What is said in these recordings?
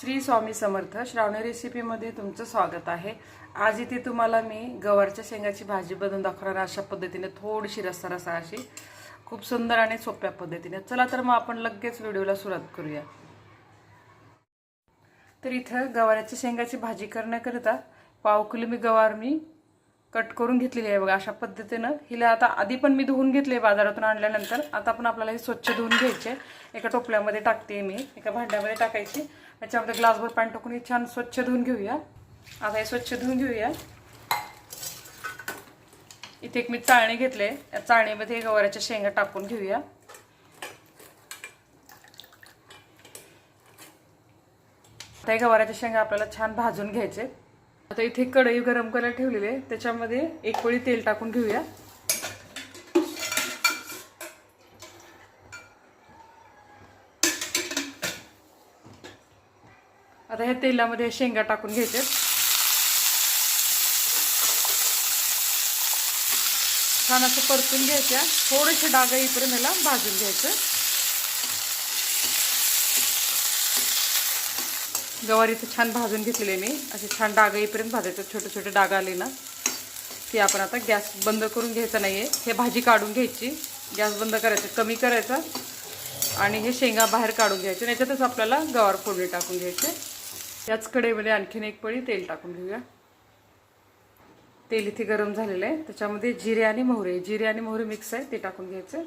श्री स्वामी समर्थ श्रावणी रेसिपीमध्ये तुमचं स्वागत आहे. आज इथे तुम्हाला मी गवारच्या शेंगाची भाजी बनवून दाखवणार अशा पद्धतीने थोडीशी रस्सा रसा अशी खूप सुंदर आणि सोप्या पद्धतीने. चला तर मग आपण लगेच व्हिडिओला सुरुवात करूया. तर इथं गवाराच्या शेंगाची भाजी करण्याकरिता पाव किलो मी गवार मी कट करून घेतलेली आहे बघा. अशा पद्धतीनं हिला आता आधी पण मी धुवून घेतले बाजारातून आणल्यानंतर आता पण आपल्याला हे स्वच्छ धुवून घ्यायचे. एका टोपल्यामध्ये टाकते मी एका भांड्यामध्ये टाकायची. याच्यामध्ये ग्लासभर पाणी टाकून हे छान स्वच्छ धुवून घेऊया. आता हे स्वच्छ धुवून घेऊया. इथे एक मी चाळणी घेतले. या चाळणीमध्ये गवाराच्या शेंगा टाकून घेऊया. आता हे गवाराच्या शेंगा आपल्याला छान भाजून घ्यायचे. आता इथे कढई गरम करायला ठेवलेली आहे. त्याच्यामध्ये एक पळी तेल टाकून घेऊया. आता ह्या तेलामध्ये शेंगा टाकून घ्यायचे. छान असं परतून घ्यायच्या. थोडेसे डाग येईपर्यंत याला भाजून घ्यायचं. गवारी तर छान भाजून घेतलेले मी. असे छान डाग येईपर्यंत भाजायचं. छोटे छोटे डाग आले ना की आपण आता गॅस बंद करून घ्यायचा नाही आहे हे भाजी काढून घ्यायची. गॅस बंद करायचं कमी करायचा. आणि हे शेंगा बाहेर काढून घ्यायचे. याच्यातच आपल्याला गवार फोडणी टाकून घ्यायचे. याच कडेमध्ये म्हणजे आणखीन एक पळी तेल टाकून घेऊया. तेल इथे गरम झालेलं आहे. त्याच्यामध्ये जिरे आणि मोहरे. जिरे आणि मोहरे मिक्स आहे. ते टाकून घ्यायचं.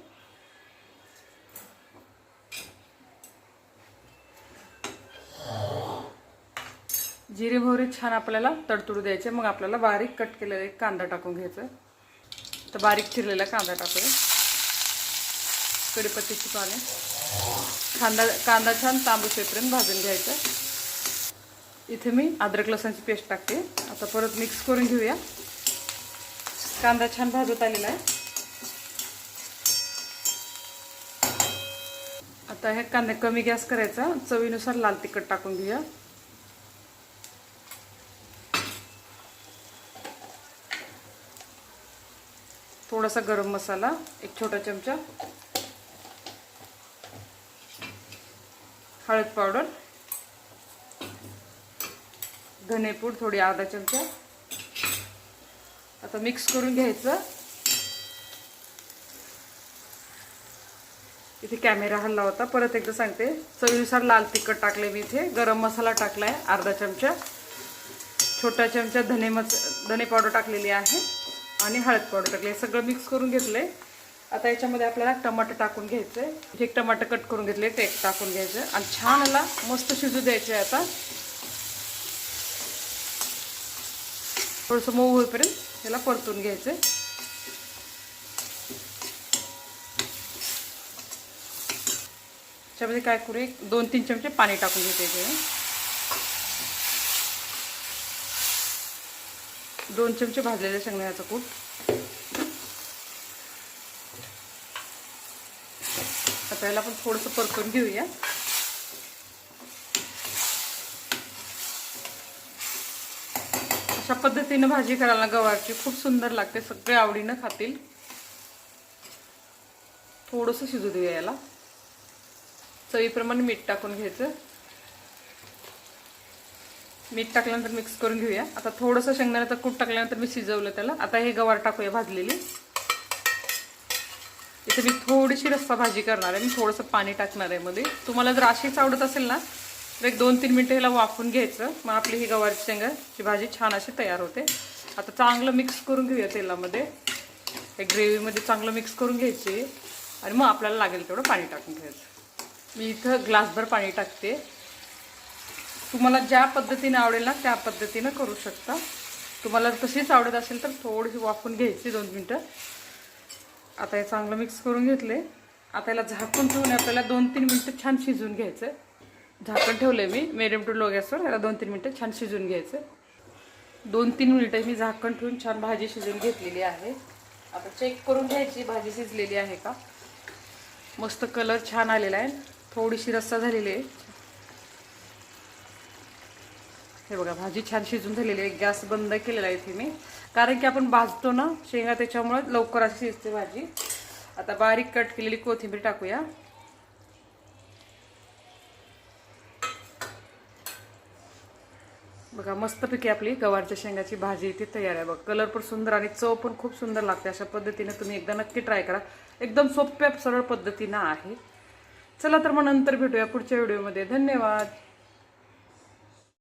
जिरे मोहरे छान आपल्याला तडतडू द्यायचे. मग आपल्याला बारीक कट केलेला एक कांदा टाकून घ्यायचा. तर बारीक चिरलेला कांदा टाकूया. कडीपत्तीची पाने. कांदा कांदा छान तांबूसेपर्यंत भाजून घ्यायचं. इथे मी अद्रक लसणाची पेस्ट टाकते. आता परत मिक्स करून घेऊया. कांदा छान भाजत आलेला आहे. आता हे कांदा कमी गॅस करायचा. चवीनुसार लाल तिखट टाकून घेऊया. थोडासा गरम मसाला एक छोटा चमचा. हळद पावडर. धनेपूड थोडी अर्धा चमचा. आता मिक्स करून घ्यायचं. इथे कॅमेरा हल्ला होता. परत एकदा सांगते. चवीनुसार लाल तिखट टाकले मी इथे. गरम मसाला टाकलाय अर्धा चमचा. छोटा चमचा धने मस धने पावडर टाकलेली आहे. आणि हळद पावडर टाकले सगळं मिक्स करून घेतलंय. आता याच्यामध्ये आपल्याला टमाटर टाकून घ्यायचंय. एक टमाटर कट करून घेतले ते एक टाकून घ्यायचं. आणि छान याला मस्त शिजू द्यायचे आता. थोडंसं मऊ होईपर्यंत याला परतून घ्यायचं त्याच्यामध्ये काय करू एक दोन तीन चमचे पाणी टाकून घेते इथे. दोन चमचे भाजलेले शेंगदाण्याचं कूट. आता याला आपण थोडंसं परतून घेऊया. अशा पद्धतीनं भाजी करायला गवारची खूप सुंदर लागते. सगळे आवडीनं खातील. थोडंसं शिजू देऊया याला. चवीप्रमाणे मीठ टाकून घ्यायचं. मीठ टाकल्यानंतर मिक्स करून घेऊया. आता थोडंसं शेंगदाण्याचं कूट टाकल्यानंतर मी शिजवलं त्याला. आता हे गवार टाकूया भाजलेली. इथे मी थोडीशी रस्सा भाजी करणार आहे. मी थोडंसं पाणी टाकणार आहे मध्ये. तुम्हाला जर अशीच आवडत असेल ना तर एक दोन तीन मिनटं ह्याला वाफून घ्यायचं. मग आपली ही गवारची शेंगाची भाजी छान अशी तयार होते. आता चांगलं मिक्स करून घेऊया तेलामध्ये. हे ग्रेव्हीमध्ये चांगलं मिक्स करून घ्यायची. आणि मग आपल्याला लागेल तेवढं पाणी टाकून घ्यायचं. मी इथं ग्लासभर पाणी टाकते. तुम्हाला ज्या पद्धतीने आवडेल ना त्या पद्धतीनं करू शकता. तुम्हाला तशीच आवडत असेल तर थोडीशी वाफून घ्यायची दोन मिनटं. आता हे चांगलं मिक्स करून घेतले आता याला झाकून ठेवून आपल्याला दोन तीन मिनटं छान शिजवून घ्यायचं झाकण ठेवले मी. मेडियम टू लो गॅसवर याला दोन तीन मिनटं छान शिजवून घ्यायचं. दोन तीन मिनटं मी झाकण ठेवून छान भाजी शिजवून घेतलेली आहे. आता चेक करून घ्यायची भाजी शिजलेली आहे का? मस्त कलर छान आलेला आहे. थोडीशी रस्सा झालेली आहे. हे बघा भाजी छान शिजून झालेली आहे. गॅस बंद केलेला आहे इथे मी. कारण की आपण भाजतो ना शेंगा त्याच्यामुळे लवकर अशी शिजते भाजी. आता बारीक कट केलेली कोथिंबीर टाकूया. बघा मस्तपैकी आपली गवारच्या शेंगाची भाजी इथे तयार आहे बघ. कलर पण सुंदर आणि चव पण खूप सुंदर लागते. अशा पद्धतीने तुम्ही एकदा नक्की ट्राय करा. एकदम सोप्या सरळ पद्धतीनं आहे. चला तर मग नंतर भेटूया पुढच्या व्हिडिओमध्ये धन्यवाद.